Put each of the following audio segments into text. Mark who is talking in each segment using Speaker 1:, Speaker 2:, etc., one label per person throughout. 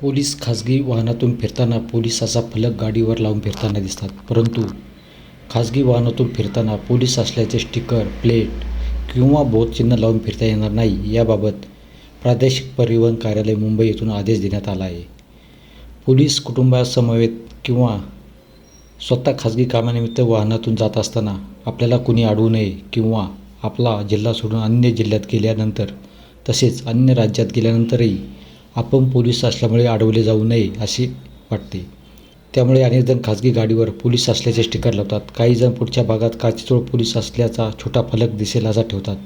Speaker 1: Police खाजगी वाहनातून फिरताना पोलिसाचा फलक गाडीवर लावून फिरताना दिसतात. परंतु खाजगी वाहनातून फिरताना पोलीस असल्याचे स्टिकर प्लेट किंवा बोधचिन्ह लावून फिरता येणार नाही याबाबत प्रादेशिक परिवहन कार्यालय मुंबई येथून आदेश देण्यात आला आहे. पोलीस कुटुंबासमवेत किंवा स्वतः खाजगी कामानिमित्त वाहनातून जात असताना आपल्याला कुणी अडवू नये किंवा आपला जिल्हा सोडून अन्य जिल्ह्यात गेल्यानंतर तसेच अन्य राज्यात गेल्यानंतरही आपण पोलीस असल्यामुळे अडवले जाऊ नये असे वाटते. त्यामुळे अनेकजण खाजगी गाडीवर पोलीस असल्याचे स्टिकर लावतात. काही जण पुढच्या भागात काचीचोळ पोलीस असल्याचा छोटा फलक दिसेल असा ठेवतात.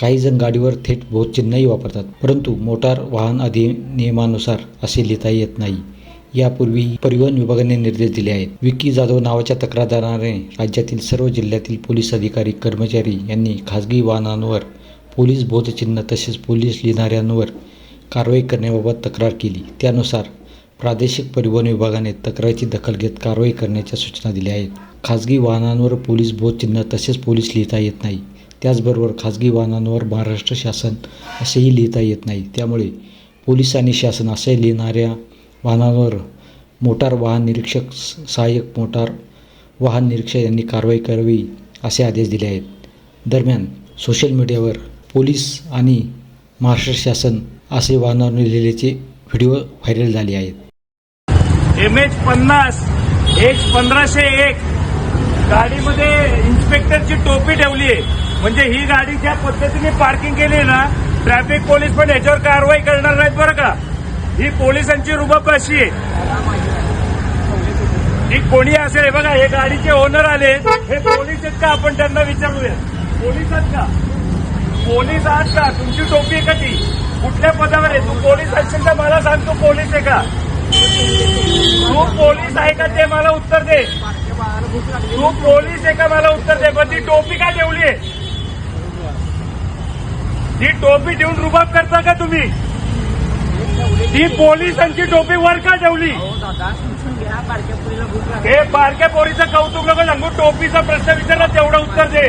Speaker 1: काही जण गाडीवर थेट बोधचिन्हही वापरतात परंतु मोटार वाहन अधिनियमानुसार असे लिहिता येत नाही. यापूर्वी परिवहन विभागाने निर्देश दिले आहेत. विकी जाधव नावाच्या तक्रारदाराने राज्यातील सर्व जिल्ह्यातील पोलीस अधिकारी कर्मचारी यांनी खाजगी वाहनांवर पोलीस बोधचिन्ह तसेच पोलीस लिहिणाऱ्यांवर कारवाई करण्याबाबत तक्रार केली. त्यानुसार प्रादेशिक परिवहन विभागाने तक्रारीची दखल घेत कारवाई करण्याच्या सूचना दिल्या आहेत. खाजगी वाहनांवर पोलीस बोधचिन्ह तसेच पोलीस लिहिता येत नाही. त्याचबरोबर खाजगी वाहनांवर महाराष्ट्र शासन असेही लिहिता येत नाही. त्यामुळे पोलीस आणि शासन असे लिहिणाऱ्या वाहनांवर मोटार वाहन निरीक्षक सहाय्यक मोटार वाहन निरीक्षक यांनी कारवाई करावी असे आदेश दिले आहेत. दरम्यान सोशल मीडियावर पोलीस आणि महाराष्ट्र शासन असे वाहनावर लिहिलेचे व्हिडिओ व्हायरल झाले आहेत.
Speaker 2: एम एच पन्नास एच पंधराशे एक. गाडीमध्ये इन्स्पेक्टरची टोपी ठेवली आहे. म्हणजे ही गाडी ज्या पद्धतीने पार्किंग केली आहे ना ट्रॅफिक पोलीस पण याच्यावर कारवाई करणार नाहीत बरं का. ही पोलिसांची रुबाब अशी आहे. ही कोणी असेल बघा हे गाडीचे ओनर आले हे पोलीस आहेत का? आपण त्यांना विचारूया. पोलीस आहेत का? पोलीस आहात का? तुमची टोपी आहे का ती? कुठल्या पदावर आहे? तू पोलीस असशील तर मला सांग तू पोलीस आहे का? तू पोलीस आहे का? ते मला उत्तर दे. तू पोलीस आहे का? मला उत्तर दे. पण ती टोपी का ठेवली आहे? ती टोपी ठेवून रुबाब करता का तुम्ही? ती पोलिसांची टोपी वर का ठेवली? हे बारक्या पोरीचं कौतुक नको सांगू. टोपीचा प्रश्न विचारला तेवढं उत्तर दे.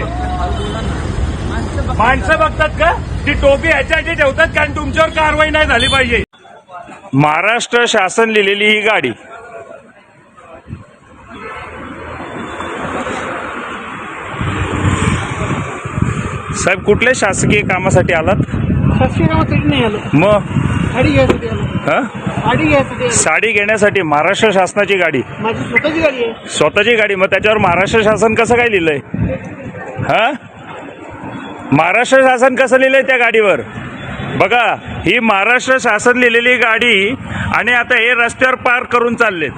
Speaker 2: माणसं बघतात का? ती टोपी ह्याच्यासाठी ठेवतात कारण तुमच्यावर कारवाई नाही झाली पाहिजे. महाराष्ट्र शासन लिहिलेली ही गाडी. साहेब कुठल्या शासकीय कामासाठी आलात?
Speaker 3: शासकीय कामासाठी नाही आलो.
Speaker 2: मग?
Speaker 3: गाडी घ्यायसाठी आलो.
Speaker 2: हा?
Speaker 3: गाडी घ्यायसाठी आलो.
Speaker 2: साडी घेण्यासाठी महाराष्ट्र शासनाची गाडी.
Speaker 3: माझी स्वतःची गाडी आहे.
Speaker 2: स्वतःची गाडी. मग त्याच्यावर महाराष्ट्र शासन कसं काय लिहिलंय? हा? महाराष्ट्र शासन कसं लिहिलंय त्या गाडीवर? बघा ही महाराष्ट्र शासन लिहिलेली गाडी आणि आता हे रस्त्यावर पार करून चालले